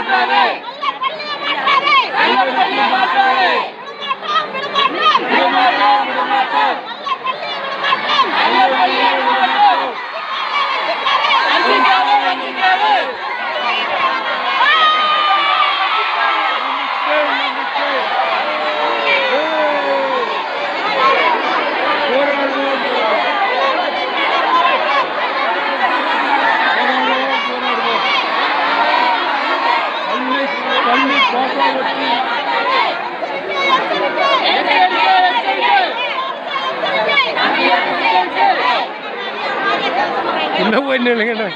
மாற்றவே நல்ல மாற்றவே நல்ல மாற்றவே இன்னும் போயிட்டு